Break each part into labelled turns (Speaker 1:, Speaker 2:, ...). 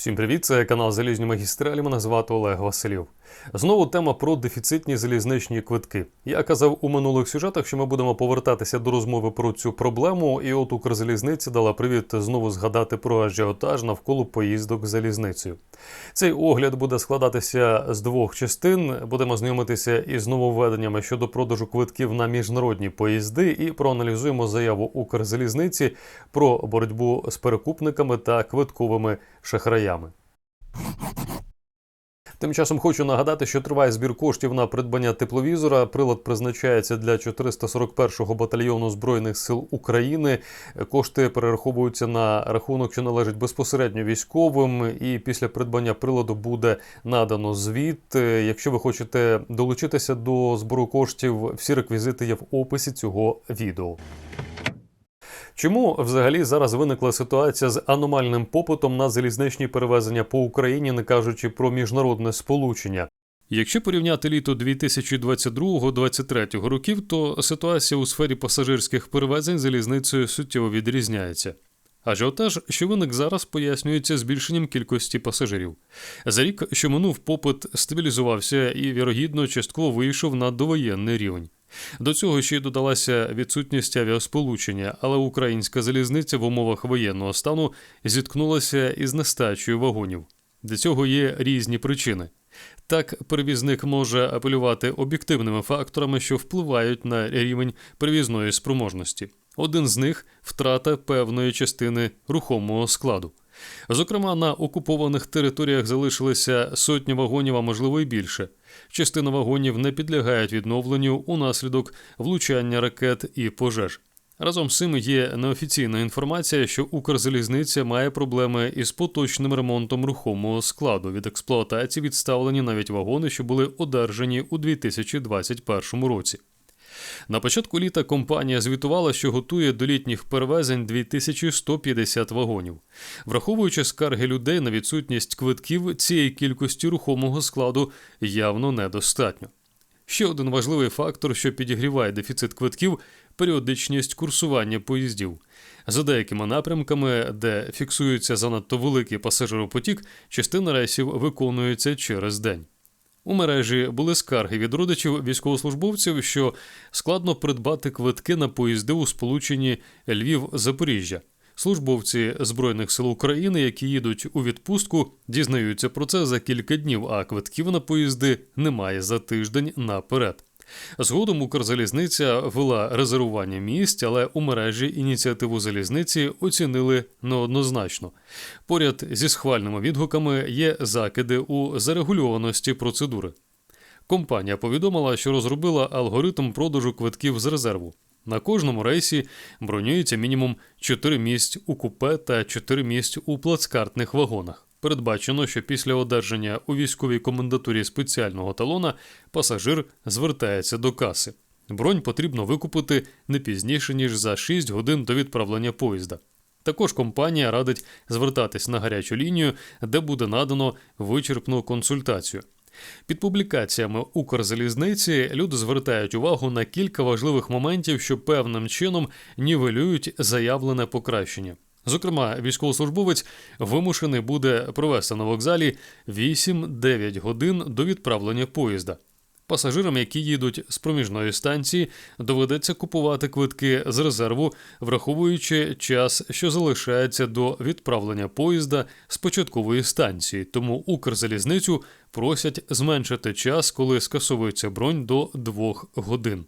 Speaker 1: Всім привіт, це канал Залізні магістралі. Мене звати Олег Василів. Знову тема про дефіцитні залізничні квитки. Я казав у минулих сюжетах, що ми будемо повертатися до розмови про цю проблему. І от Укрзалізниці дала привід знову згадати про ажіотаж навколо поїздок залізницею. Цей огляд буде складатися з двох частин. Будемо знайомитися із нововведеннями щодо продажу квитків на міжнародні поїзди і проаналізуємо заяву Укрзалізниці про боротьбу з перекупниками та квитковими шахраями. Тим часом хочу нагадати, що триває збір коштів на придбання тепловізора. Прилад призначається для 441-го батальйону збройних сил України. Кошти перераховуються на рахунок, що належить безпосередньо військовим. І після придбання приладу буде надано звіт. Якщо ви хочете долучитися до збору коштів, всі реквізити є в описі цього відео. Чому взагалі зараз виникла ситуація з аномальним попитом на залізничні перевезення по Україні, не кажучи про міжнародне сполучення? Якщо порівняти літо 2022-2023 років, то ситуація у сфері пасажирських перевезень залізницею суттєво відрізняється. Ажіотаж, що виник зараз, пояснюється збільшенням кількості пасажирів. За рік, що минув, попит стабілізувався і, вірогідно, частково вийшов на довоєнний рівень. До цього ще й додалася відсутність авіасполучення, але українська залізниця в умовах воєнного стану зіткнулася із нестачею вагонів. Для цього є різні причини. Так, перевізник може апелювати об'єктивними факторами, що впливають на рівень перевізної спроможності. Один з них втрата певної частини рухомого складу. Зокрема, на окупованих територіях залишилися сотні вагонів, а можливо й більше. Частина вагонів не підлягають відновленню унаслідок влучання ракет і пожеж. Разом з цим є неофіційна інформація, що Укрзалізниця має проблеми із поточним ремонтом рухомого складу. Від експлуатації відставлені навіть вагони, що були одержані у 2021 році. На початку літа компанія звітувала, що готує до літніх перевезень 2150 вагонів. Враховуючи скарги людей на відсутність квитків, цієї кількості рухомого складу явно недостатньо. Ще один важливий фактор, що підігріває дефіцит квитків періодичність курсування поїздів. За деякими напрямками, де фіксується занадто великий пасажиропотік, частина рейсів виконується через день. У мережі були скарги від родичів військовослужбовців, що складно придбати квитки на поїзди у сполученні Львів-Запоріжжя. Службовці Збройних сил України, які їдуть у відпустку, дізнаються про це за кілька днів, а квитків на поїзди немає за тиждень наперед. Згодом Укрзалізниця вела резервування місць, але у мережі ініціативу залізниці оцінили неоднозначно. Поряд зі схвальними відгуками є закиди у зарегульованості процедури. Компанія повідомила, що розробила алгоритм продажу квитків з резерву. На кожному рейсі бронюється мінімум 4 місць у купе та 4 місць у плацкартних вагонах. Передбачено, що після одержання у військовій комендатурі спеціального талона пасажир звертається до каси. Бронь потрібно викупити не пізніше ніж за 6 годин до відправлення поїзда. Також компанія радить звертатись на гарячу лінію, де буде надано вичерпну консультацію. Під публікаціями Укрзалізниці люди звертають увагу на кілька важливих моментів, що певним чином нівелюють заявлене покращення. Зокрема, військовослужбовець вимушений буде провести на вокзалі 8-9 годин до відправлення поїзда. Пасажирам, які їдуть з проміжної станції, доведеться купувати квитки з резерву, враховуючи час, що залишається до відправлення поїзда з початкової станції. Тому Укрзалізницю просять зменшити час, коли скасовується бронь до 2 годин.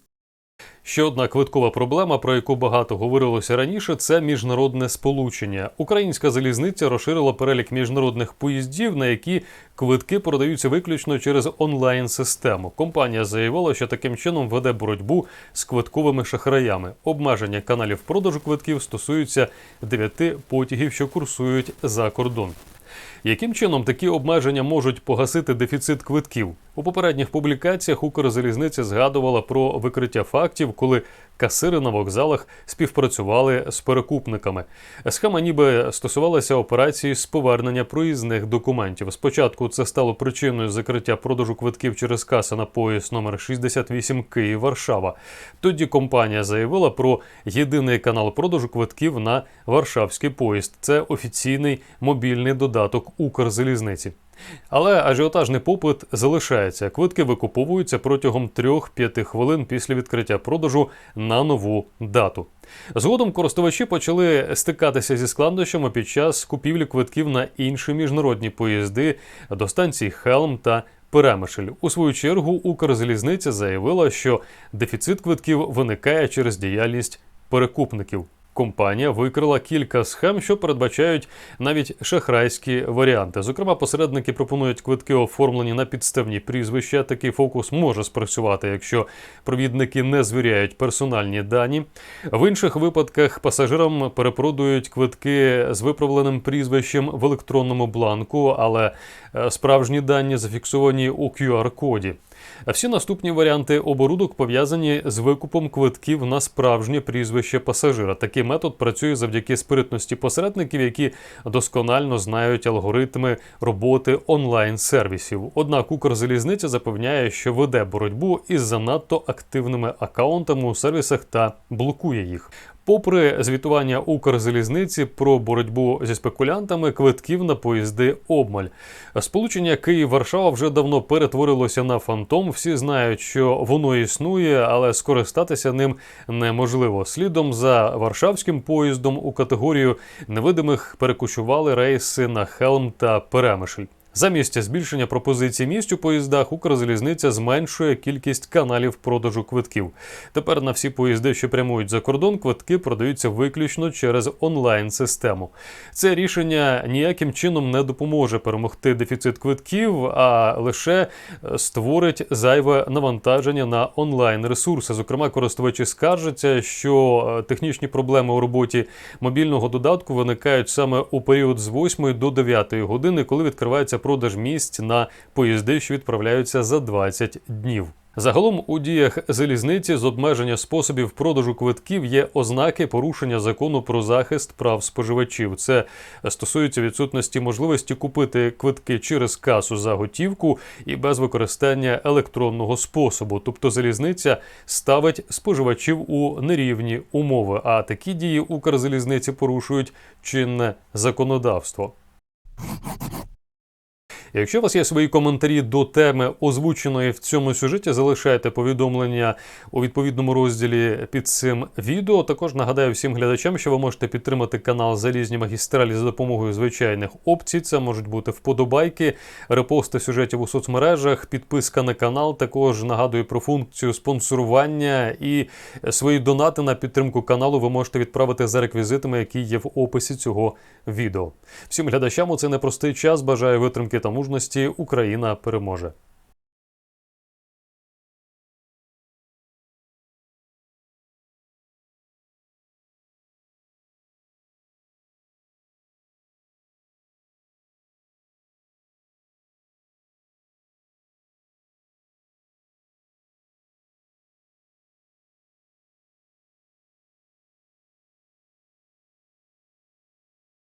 Speaker 1: Ще одна квиткова проблема, про яку багато говорилося раніше, це міжнародне сполучення. Українська залізниця розширила перелік міжнародних поїздів, на які квитки продаються виключно через онлайн-систему. Компанія заявила, що таким чином веде боротьбу з квитковими шахраями. Обмеження каналів продажу квитків стосуються дев'яти потягів, що курсують за кордон. Яким чином такі обмеження можуть погасити дефіцит квитків? У попередніх публікаціях Укрзалізниця згадувала про викриття фактів, коли касири на вокзалах співпрацювали з перекупниками. Схема ніби стосувалася операції з повернення проїзних документів. Спочатку це стало причиною закриття продажу квитків через каси на поїзд номер 68 Київ-Варшава. Тоді компанія заявила про єдиний канал продажу квитків на варшавський поїзд. Це офіційний мобільний додаток Укрзалізниці. Але ажіотажний попит залишається. Квитки викуповуються протягом 3-5 хвилин після відкриття продажу на нову дату. Згодом користувачі почали стикатися зі складнощами під час купівлі квитків на інші міжнародні поїзди до станцій Хелм та Перемишль. У свою чергу Укрзалізниця заявила, що дефіцит квитків виникає через діяльність перекупників. Компанія викрила кілька схем, що передбачають навіть шахрайські варіанти. Зокрема, посередники пропонують квитки, оформлені на підставні прізвища. Такий фокус може спрацювати, якщо провідники не звіряють персональні дані. В інших випадках пасажирам перепродують квитки з виправленим прізвищем в електронному бланку, але е, справжні дані зафіксовані у QR-коді. Всі наступні варіанти оборудок пов'язані з викупом квитків на справжнє прізвище пасажира. Такий метод працює завдяки спритності посередників, які досконально знають алгоритми роботи онлайн-сервісів. Однак Укрзалізниця запевняє, що веде боротьбу із занадто активними акаунтами у сервісах та блокує їх. Попри звітування Укрзалізниці про боротьбу зі спекулянтами, квитків на поїзди обмаль. Сполучення Київ-Варшава вже давно перетворилося на фантом. Всі знають, що воно існує, але скористатися ним неможливо. Слідом за варшавським поїздом у категорію невидимих перекочували рейси на Хелм та Перемишль. Замість збільшення пропозицій місць у поїздах Укрзалізниця зменшує кількість каналів продажу квитків. Тепер на всі поїзди, що прямують за кордон, квитки продаються виключно через онлайн-систему. Це рішення ніяким чином не допоможе перемогти дефіцит квитків, а лише е, створить зайве навантаження на онлайн-ресурси. Зокрема, користувачі скаржаться, що е, технічні проблеми у роботі мобільного додатку виникають саме у період з 8 до 9 години, коли відкривається продаж місць на поїзди, що відправляються за 20 днів. Загалом у діях залізниці з обмеження способів продажу квитків є ознаки порушення закону про захист прав споживачів. Це стосується відсутності можливості купити квитки через касу за готівку і без використання електронного способу. Тобто залізниця ставить споживачів у нерівні умови. А такі дії Укрзалізниці порушують чинне законодавство. Якщо у вас є свої коментарі до теми, озвученої в цьому сюжеті, залишайте повідомлення у відповідному розділі під цим відео. Також нагадаю всім глядачам, що ви можете підтримати канал Залізні магістралі за допомогою звичайних опцій. Це можуть бути вподобайки, репости сюжетів у соцмережах, підписка на канал. Також нагадую про функцію спонсорування і свої донати на підтримку каналу ви можете відправити за реквізитами, які є в описі цього відео. Всім глядачам у цей непростий час бажаю витримки та мужності. Україна переможе.